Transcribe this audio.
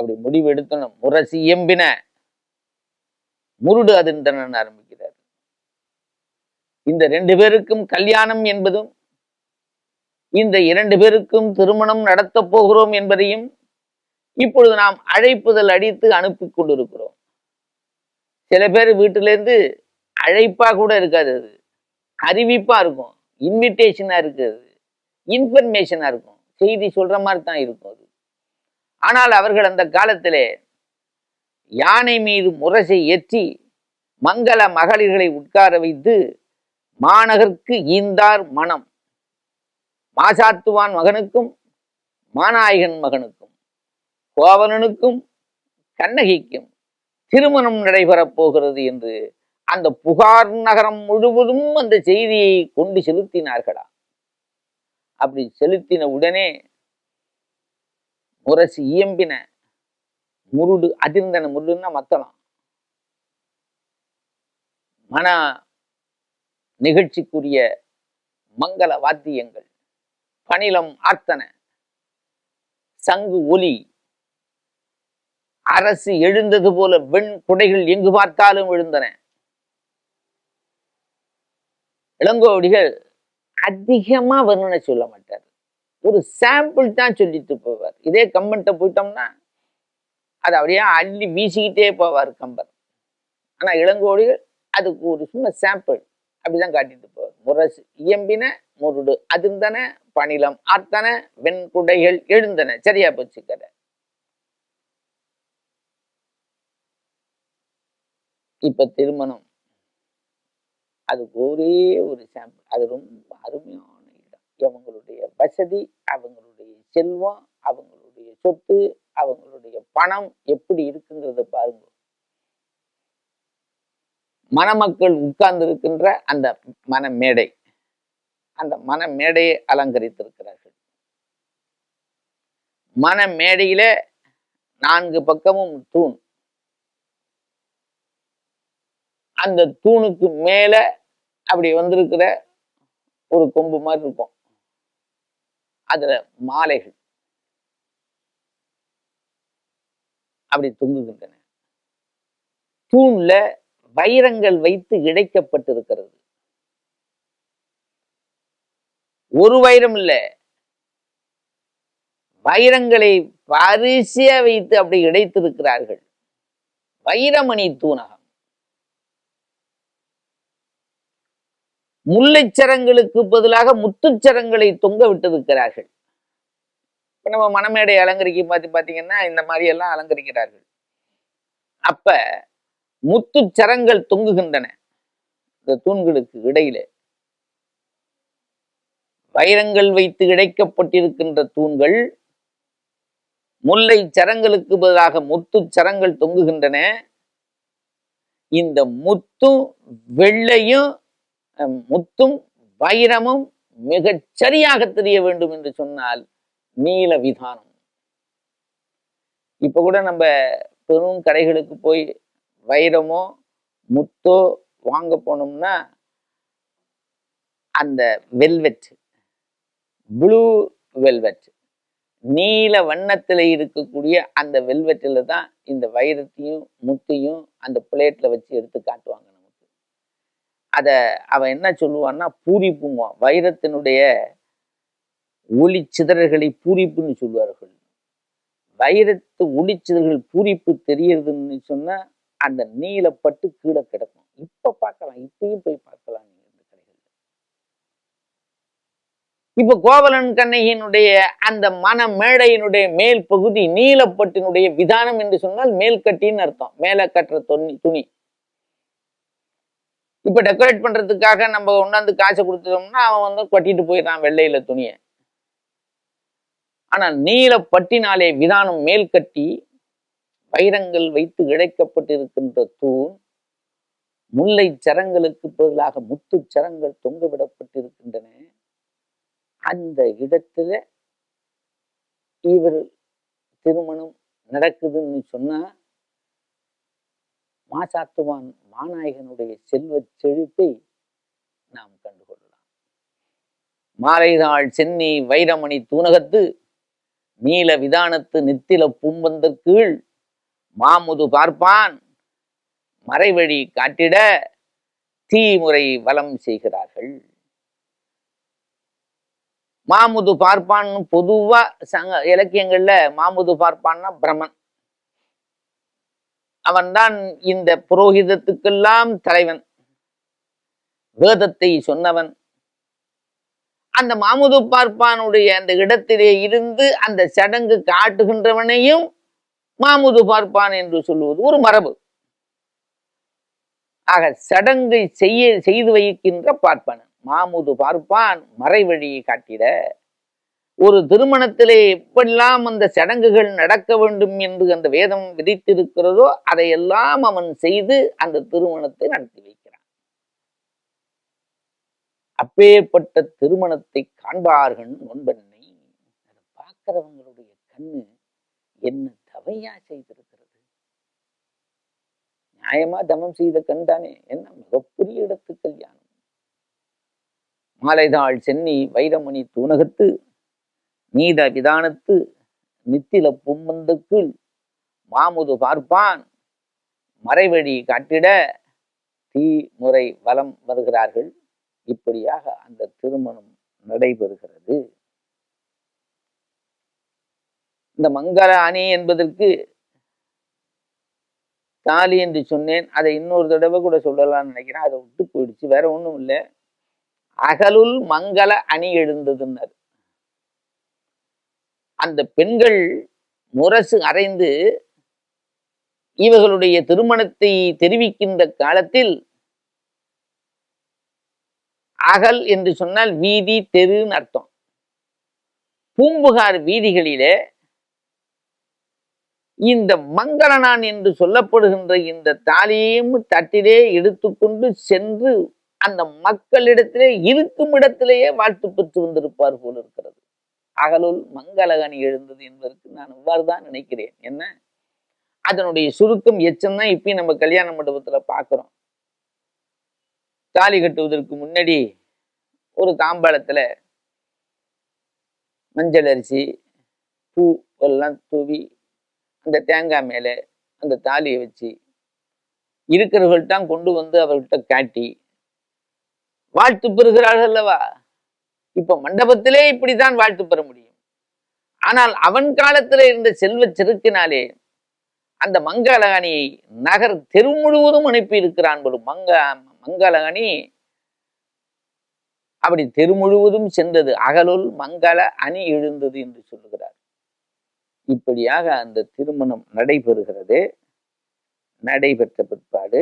அப்படி முடிவு எடுத்தனும் முரசு எம்பின முருடு அதிர்ந்தனன் ஆரம்பிக்கிறார். இந்த ரெண்டு பேருக்கும் கல்யாணம் என்பதும் இந்த இரண்டு பேருக்கும் திருமணம் நடத்தப் போகிறோம் என்பதையும் இப்பொழுது நாம் அழைப்புதல் அடித்து அனுப்பி கொண்டிருக்கிறோம். சில பேர் வீட்டிலேருந்து அழைப்பா கூட இருக்காது அது. அறிவிப்பா இருக்கும். இன்விடேஷனா இருக்குது. இன்ஃபர்மேஷனா இருக்கும். செய்தி சொல்ற மாதிரி தான் இருக்கும் அது. ஆனால் அவர்கள் அந்த காலத்திலே யானை மீது முரசை ஏற்றி மங்கள மகளிர்களை உட்கார வைத்து மாநகர்க்கு ஈந்தார் மனம். மாசாத்துவான் மகனுக்கும் மாநாயகன் மகனுக்கும் கோவலனுக்கும் கண்ணகிக்கும் திருமணம் நடைபெறப் போகிறது என்று அந்த புகார் நகரம் முழுவதும் அந்த செய்தியை கொண்டு செலுத்தினார்களா? அப்படி செலுத்தின உடனே முரசு இயம்பின முருடு அதிர்ந்தன முருடுன்னா மத்தளம் மன நிகழ்ச்சிக்குரிய மங்கள வாத்தியங்கள். பணிலம் ஆர்த்தன. சங்கு ஒலி. அரசு எழுந்தது போல வெண் குடைகள் எங்கு பார்த்தாலும் எழுந்தன இளங்கோவடிகள் அதிகமா வர்ணனை சொல்ல மாட்டார் ஒரு சாம்பிள் தான் சொல்லிட்டு போவார். இதே கம்பன்ட்ட போயிட்டோம்னா அதை அப்படியே அள்ளி வீசிக்கிட்டே போவார் கம்பர் ஆனா இளங்கோடிகள் அதுக்கு ஒரு சும்மா சாம்பிள் அப்படிதான் காட்டிட்டு போவார். முரசு இயம்பின முருடு அதிர்ந்தன பணிலம் ஆர்த்தன வெண்குடைகள் எழுந்தன. சரியா போச்சு கதை. இப்ப திருமணம். அதுக்கு ஒரே ஒரு சாம்பிள் அது ரொம்ப அருமையான அவங்களுடைய வசதி அவங்களுடைய செல்வம் அவங்களுடைய சொத்து அவங்களுடைய பணம் எப்படி இருக்குங்கிறத பாருங்க. மணமக்கள் உட்கார்ந்து இருக்கின்ற அந்த மன மேடை அந்த மன மேடையை அலங்கரித்திருக்கிறார்கள். மன மேடையில நான்கு பக்கமும் தூண். அந்த தூணுக்கு மேல அப்படி வந்திருக்கிற ஒரு கொம்பு மாதிரி இருக்கும். அதுல மாலைகள். அப்படி தொங்குகின்றன. தூண்ல வைரங்கள் வைத்து இழைக்கப்பட்டிருக்கிறது ஒரு வைரம் இல்ல. வைரங்களை வரிசையா வைத்து அப்படி இழைத்திருக்கிறார்கள் வைரமணி தூணகம். முல்லைச்சரங்களுக்கு பதிலாக முத்துச்சரங்களை தொங்க விட்டிருக்கிறார்கள். இப்போ நம்ம மணமேடை அலங்கரிக்கும் பார்த்து பாத்தீங்கன்னா இந்த மாதிரி எல்லாம் அலங்கரிக்கிறார்கள். அப்ப முத்துச்சரங்கள் தொங்குகின்றன. இந்த தூண்களுக்கு இடையில. வைரங்கள் வைத்து இழைக்கப்பட்டிருக்கின்ற தூண்கள் முல்லை சரங்களுக்கு பதிலாக முத்து சரங்கள் தொங்குகின்றன. இந்த முத்தும் வெள்ளையும் முத்தும் வைரமும் மிகச் சரியாக தெரிய வேண்டும் என்று சொன்னால் நீல விதானம். இப்ப கூட நம்ம பெரும் கடைகளுக்கு போய் வைரமோ முத்தோ வாங்க போனோம்னா அந்த வெல்வெட் ப்ளூ வெல்வெட் நீல வண்ணத்துல இருக்கக்கூடிய அந்த வெல்வெட்டில் தான் இந்த வைரத்தையும் முத்தையும் அந்த பிளேட்ல வச்சு எடுத்து காட்டுவாங்க. அதை அவன் என்ன சொல்லுவான்னா பூரிப்புங்குவான். வைரத்தினுடைய ஒளி சிதறல்களை பூரிப்புன்னு சொல்லுவார்கள். வைரத்து ஒளிச்சிதழ்கள் பூரிப்பு தெரியறதுன்னு சொன்னா அந்த நீலப்பட்டு கீழே கிடக்கும். இப்ப பார்க்கலாம். இப்பயும் போய் பார்க்கலாம் இப்ப கோவலன் கண்ணகியினுடைய அந்த மன மேடையினுடைய மேல் பகுதி நீலப்பட்டினுடைய விதானம் என்று சொன்னால் மேல்கட்டின்னு அர்த்தம். மேல கட்டுற துணி துணி. இப்ப டெக்கரேட் பண்றதுக்காக நம்ம கொண்டாந்து காசை கொடுத்துட்டோம்னா அவன் வந்து கட்டிட்டு போயிடறான் வெள்ளையில துணியை. ஆனா நீலப்பட்டினாலே விதானம் மேல் கட்டி வைரங்கள் வைத்து இழைக்கப்பட்டிருக்கின்ற தூண் முல்லை சரங்களுக்கு பதிலாக முத்து சரங்கள் தொங்கவிடப்பட்டிருக்கின்றன. அந்த இடத்துல இவர் திருமணம் நடக்குதுன்னு சொன்னா மாசாத்துவான் மாநாயகனுடைய செல்வச் செழிப்பை நாம் கண்டுகொள்ளலாம். மாலைதாள் சென்னி வைரமணி தூணகத்து நீல விதானத்து நித்தில பூம்பந்த கீழ் மாமுது பார்ப்பான். மறைவழி காட்டிட தீமுறை வலம் செய்கிறார்கள். மாமுது பார்ப்பான் பொதுவா சங்க இலக்கியங்கள்ல மாமுது பார்ப்பான்னா பிரமன். அவன்தான் இந்த புரோகிதத்துக்கெல்லாம் தலைவன். வேதத்தை சொன்னவன். அந்த மாமுது பார்ப்பானுடைய அந்த இடத்திலே இருந்து அந்த சடங்கு காட்டுகின்றவனையும் மாமுது பார்ப்பான் என்று சொல்லுவது ஒரு மரபு. ஆக சடங்கை செய்ய செய்து வைக்கின்ற பார்ப்பான். மாமுது பார்ப்பான் மறைவழியை காட்டிட ஒரு திருமணத்திலே எப்பெல்லாம் அந்த சடங்குகள் நடக்க வேண்டும் என்று அந்த வேதம் விதித்திருக்கிறதோ அதையெல்லாம் அவன் செய்து அந்த திருமணத்தை நடத்தி வைக்கிறான். அப்பேற்பட்ட திருமணத்தை காண்பார்கள் நொன்பெண்ணை அதை பார்க்கிறவங்களுடைய கண்ணு என்ன தவையா செய்திருக்கிறது? நியாயமா தமம் செய்த கண் தானே என்ன மிகப்பெரிய இடத்து கல்யாணம்? மாலைதாள் சென்னி வைரமணி தூணகத்து நீத விதானத்து நித்தில பொம்மந்தக்குள் மாமுது பார்ப்பான். மறைவழி காட்டிட தீ முறை வலம் வருகிறார்கள். இப்படியாக அந்த திருமணம் நடைபெறுகிறது. இந்த மங்கள அணி என்பதற்கு தாலி என்று சொன்னேன். அதை இன்னொரு தடவை கூட சொல்லலாம்னு நினைக்கிறேன். அதை விட்டு போயிடுச்சு. வேற ஒண்ணும் இல்லை. அகலுள் மங்கள அணி எழுந்ததுன்னர். அந்த பெண்கள் முரசு அறைந்து இவர்களுடைய திருமணத்தை தெரிவிக்கின்ற காலத்தில் அகல் என்று சொன்னால் வீதி தெருன்னு அர்த்தம். பூம்புகார் வீதிகளிலே இந்த மங்களனான் என்று சொல்லப்படுகின்ற இந்த தாலியையும் தட்டிலே எடுத்துக்கொண்டு சென்று அந்த மக்களிடத்திலே இருக்கும் இடத்திலேயே வாழ்த்து பெற்று வந்திருப்பார் போல இருக்கிறது அகலுள் மங்களகனி எழுந்தது என்பதற்கு நான் இவ்வாறு தான் நினைக்கிறேன். என்ன? அதனுடைய சுருக்கம் எச்சம் தான் இப்பயும் நம்ம கல்யாண மண்டபத்துல பார்க்குறோம் தாலி கட்டுவதற்கு முன்னாடி ஒரு தாம்பாளத்துல மஞ்சள் அரிசி பூ எல்லாம் தூவி அந்த தேங்காய் மேலே அந்த தாலியை வச்சு இருக்கிறவர்கள்ட்டான் கொண்டு வந்து அவர்கிட்ட காட்டி வாழ்த்து பெறுகிறார்கள் அல்லவா? இப்ப மண்டபத்திலே இப்படித்தான் வாழ்த்து பெற முடியும். ஆனால் அவன் காலத்துல இருந்த செல்வ செருக்கினாலே அந்த மங்களகனியை நகர் தெரு முழுவதும் அனுப்பி இருக்கிறான் ஒரு மங்க மங்களகனி அப்படி தெரு முழுவதும் சென்றது. அகலுள் மங்கள அணி எழுந்தது என்று சொல்லுகிறார். இப்படியாக அந்த திருமணம் நடைபெறுகிறது. நடைபெற்ற பிற்பாடு